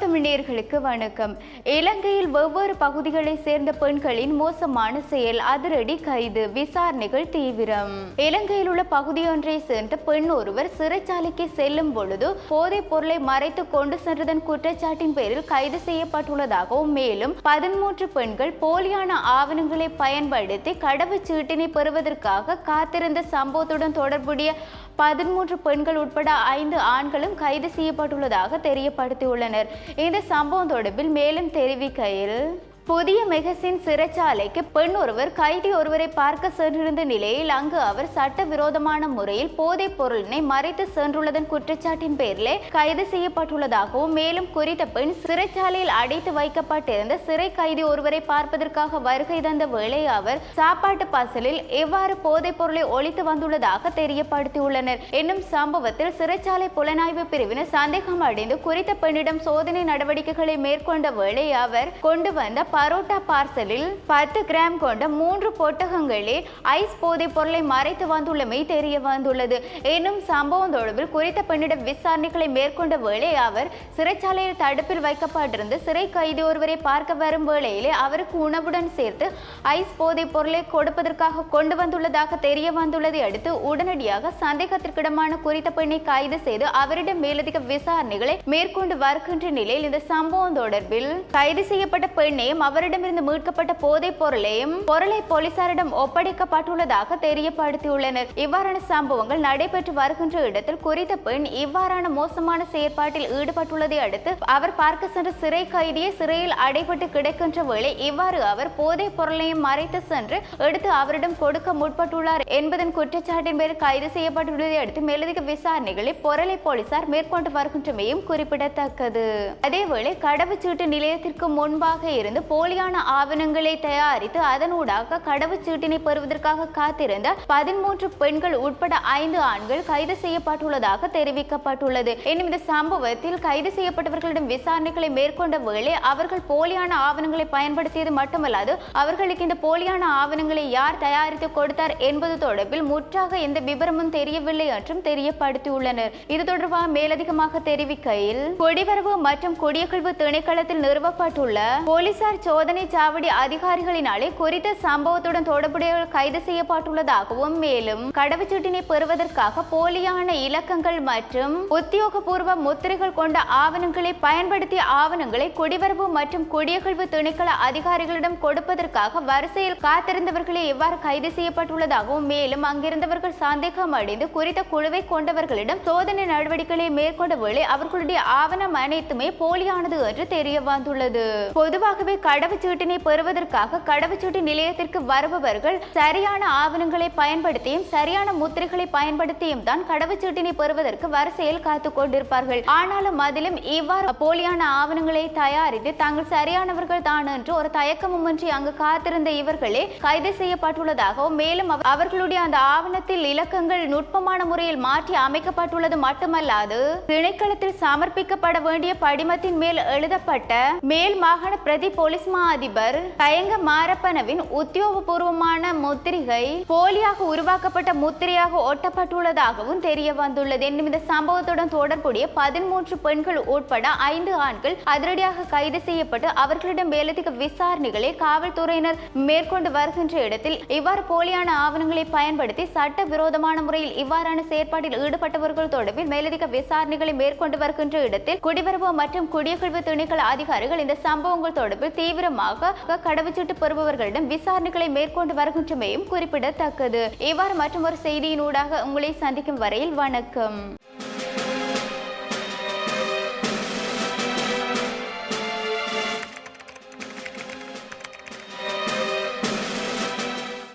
தமிழர்களுக்கு வணக்கம். இலங்கையில் வெவ்வேறு பகுதிகளைச் சேர்ந்த பெண்களின் மோசமான செயல் அதிரடி கைது விசாரணைகள் தீவிரம். இலங்கையில் உள்ள பகுதியொன்றை சேர்ந்த பெண் ஒருவர் சிறைச்சாலைக்கு செல்லும் பொழுது போதைப் பொருளை மறைத்து கொண்டு சென்றதன் குற்றச்சாட்டின் பேரில் கைது செய்யப்பட்டுள்ளதாகவும் மேலும் பதிமூன்று பெண்கள் போலியான ஆவணங்களை பயன்படுத்தி கடவுச்சீட்டினை பெறுவதற்காக காத்திருந்த சம்பவத்துடன் தொடர்புடைய பதிமூன்று பெண்கள் உட்பட ஐந்து ஆண்களும் கைது செய்யப்பட்டுள்ளதாக தெரியப்படுத்தியுள்ளனர். இந்த சம்பவம் தொடர்பில் மேலும் தெரிவிக்கையில் புதிய மெகசின் சிறைச்சாலைக்கு பெண் ஒருவர் கைதி ஒருவரை பார்க்க சென்றிருந்த நிலையில் அங்கு அவர் சட்டவிரோதமான முறையில் போதைப் பொருளினை மறைத்து சென்றுள்ளதன் குற்றச்சாட்டின் பேரிலே கைது செய்யப்பட்டுள்ளதாகவும் மேலும் குறித்த பெண் சிறைச்சாலையில் அடைத்து வைக்கப்பட்டிருந்த சிறை கைதி ஒருவரை பார்ப்பதற்காக வருகை தந்த வேளை அவர் சாப்பாட்டு பாசலில் எவ்வாறு போதைப் பொருளை ஒழித்து வந்துள்ளதாக தெரியப்படுத்தியுள்ளனர். என்னும் சம்பவத்தில் சிறைச்சாலை புலனாய்வு பிரிவினர் சந்தேகம் அடைந்து குறித்த பெண்ணிடம் சோதனை நடவடிக்கைகளை மேற்கொண்ட வேளை அவர் கொண்டு வந்த பரோட்டா பார்சலில் பத்து கிராம் கொண்ட மூன்று பொட்டகங்களில் ஐஸ் போதைப் பொருளை மறைத்து வந்துள்ளமை தெரிய வந்துள்ளது. எனும் சம்பவம் தொடர்பில் குறித்த பெண்ணிடம் விசாரணைகளை மேற்கொண்ட வேளை அவர் சிறைச்சாலையில் தடுப்பில் வைக்கப்பட்டிருந்த சிறை கைதி ஒருவரை பார்க்க வரும் வேளையிலே அவருக்கு உணவுடன் சேர்த்து ஐஸ் போதைப் பொருளை கொடுப்பதற்காக கொண்டு வந்துள்ளதாக தெரிய வந்துள்ளதை அடுத்து உடனடியாக சந்தேகத்திற்கிடமான குறித்த பெண்ணை கைது செய்து அவரிடம் மேலதிக விசாரணைகளை மேற்கொண்டு வருகின்ற நிலையில் இந்த சம்பவம் தொடர்பில் கைது செய்யப்பட்ட பெண்ணையும் அவரிடமிருந்து மீட்கப்பட்ட போதைப் பொருளையும் பொருளை போலீசாரிடம் ஒப்படைக்கப்பட்டுள்ளதாக தெரியப்படுத்தியுள்ளனர். இவ்வாறான சம்பவங்கள் நடைபெற்று வருகின்ற இடத்தில் குறித்த பெண் இவ்வாறான மோசமான செயற்பாட்டில் ஈடுபட்டுள்ளதை அடுத்து அவர் பார்க்க சென்ற சிறை கைதியை சிறையில் அடைபட்டு கிடைக்கின்ற வேளை இவ்வாறு அவர் போதைப் பொருளையும் மறைத்து சென்று எடுத்து அவரிடம் கொடுக்க முற்பட்டுள்ளார் என்பதன் குற்றச்சாட்டின் பேரில் கைது செய்யப்பட்டுள்ளதை அடுத்து மேலதிக விசாரணைகளை பொருளை போலீசார் மேற்கொண்டு வருகின்றமையும் குறிப்பிடத்தக்கது. அதேவேளை கடவுச்சீட்டு நிலையத்திற்கு முன்பாக இருந்து போலியான ஆவணங்களை தயாரித்து அதனூடாக கடவுச்சீட்டினை பெறுவதற்காக காத்திருந்த பதிமூன்று பெண்கள் உட்பட ஐந்து ஆண்கள் கைது செய்யப்பட்டுள்ளதாக தெரிவிக்கப்பட்டுள்ளது. எனும் இந்த சம்பவத்தில் கைது செய்யப்பட்டவர்களிடம் விசாரணைகளை மேற்கொண்ட வேளை அவர்கள் போலியான ஆவணங்களை பயன்படுத்தியது மட்டுமல்லாது அவர்களுக்கு இந்த போலியான ஆவணங்களை யார் தயாரித்து கொடுத்தார் என்பது தொடர்பில் முற்றாக எந்த விவரமும் தெரியவில்லை என்றும் தெரியப்படுத்தியுள்ளனர். இது தொடர்பாக மேலதிகமாக தெரிவிக்கையில் குடிவரவு மற்றும் குடியகழ்வு திணைக்களத்தில் நிறுவப்பட்டுள்ள போலீசார் சோதனை சாவடி அதிகாரிகளினாலே குறித்த சம்பவத்துடன் தொடர்புடையவர்கள் கைது செய்யப்பட்டுள்ளதாகவும் மேலும் கடவுச்சீட்டினை பெறுவதற்காக போலியான இலக்கங்கள் மற்றும் உத்தியோகபூர்வ முத்திரைகள் கொண்ட ஆவணங்களை பயன்படுத்திய ஆவணங்களை குடிவரவு மற்றும் குடியகழ்வு திணைக்கள அதிகாரிகளிடம் கொடுப்பதற்காக வரிசையில் காத்திருந்தவர்களே எவ்வாறு கைது செய்யப்பட்டுள்ளதாகவும் மேலும் அங்கிருந்தவர்கள் சந்தேகம் அடைந்து குறித்த குழுவை கொண்டவர்களிடம் சோதனை நடவடிக்கைகளை மேற்கொண்ட வேளை அவர்களுடைய ஆவணம் அனைத்துமே போலியானது என்று தெரிய வந்துள்ளது பொதுவாகவே கடவுச்சீட்டினை பெறுவதற்காக கடவுச்சீட்டு நிலையத்திற்கு வருபவர்கள் சரியான ஆவணங்களை பயன்படுத்தியும் சரியான முத்திரைகளை பயன்படுத்தியும் தான் கடவுச்சீட்டினை பெறுவதற்கு வரிசையில் காத்து கொண்டிருப்பார்கள். ஆனாலும் அதிலும் இவ்வாறு போலியான ஆவணங்களை தயாரித்து தாங்கள் சரியானவர்கள் தான் என்று ஒரு தயக்கமுமின்றி அங்கு காத்திருந்த இவர்களே கைது செய்யப்பட்டுள்ளதாகவும் மேலும் அவர்களுடைய அந்த ஆவணத்தில் இலக்கங்கள் நுட்பமான முறையில் மாற்றி அமைக்கப்பட்டுள்ளது மட்டுமல்லாது திணைக்களத்தில் சமர்ப்பிக்கப்பட வேண்டிய படிமத்தின் மேல் எழுதப்பட்ட மேல் மாகாண பிரதி போலீஸ் மா அதிபர் தயங்க மாரப்பனவின் உத்தியோகபூர்வமான முத்திரிகை போலியாக உருவாக்கப்பட்ட முத்திரையாக ஒட்டப்பட்டுள்ளதாகவும் தெரிய வந்துள்ளது என்னும் இந்த சம்பவத்துடன் தொடர்புடைய பதிமூன்று பெண்கள் உட்பட ஐந்து ஆண்கள் அதிரடியாக கைது செய்யப்பட்டு அவர்களிடம் மேலதிக விசாரணைகளை காவல்துறையினர் மேற்கொண்டு வருகின்ற இடத்தில் இவ்வாறு போலியான ஆவணங்களை பயன்படுத்தி சட்ட விரோதமான முறையில் இவ்வாறான செயற்பாட்டில் ஈடுபட்டவர்கள் தொடர்பில் மேலதிக விசாரணைகளை மேற்கொண்டு வருகின்ற இடத்தில் குடிவரவு மற்றும் குடியகழ்வு திணைக்கள அதிகாரிகள் இந்த சம்பவங்கள் தொடர்பில் தீவிரமாக கடவுச்சீட்டு பெறுபவர்களிடம் விசாரணைகளை மேற்கொண்டு வருகின்றமையும் குறிப்பிடத்தக்கது. இவ்வாறு மற்றும் ஒரு செய்தியினூடாக உங்களை சந்திக்கும் வரையில் வணக்கம்.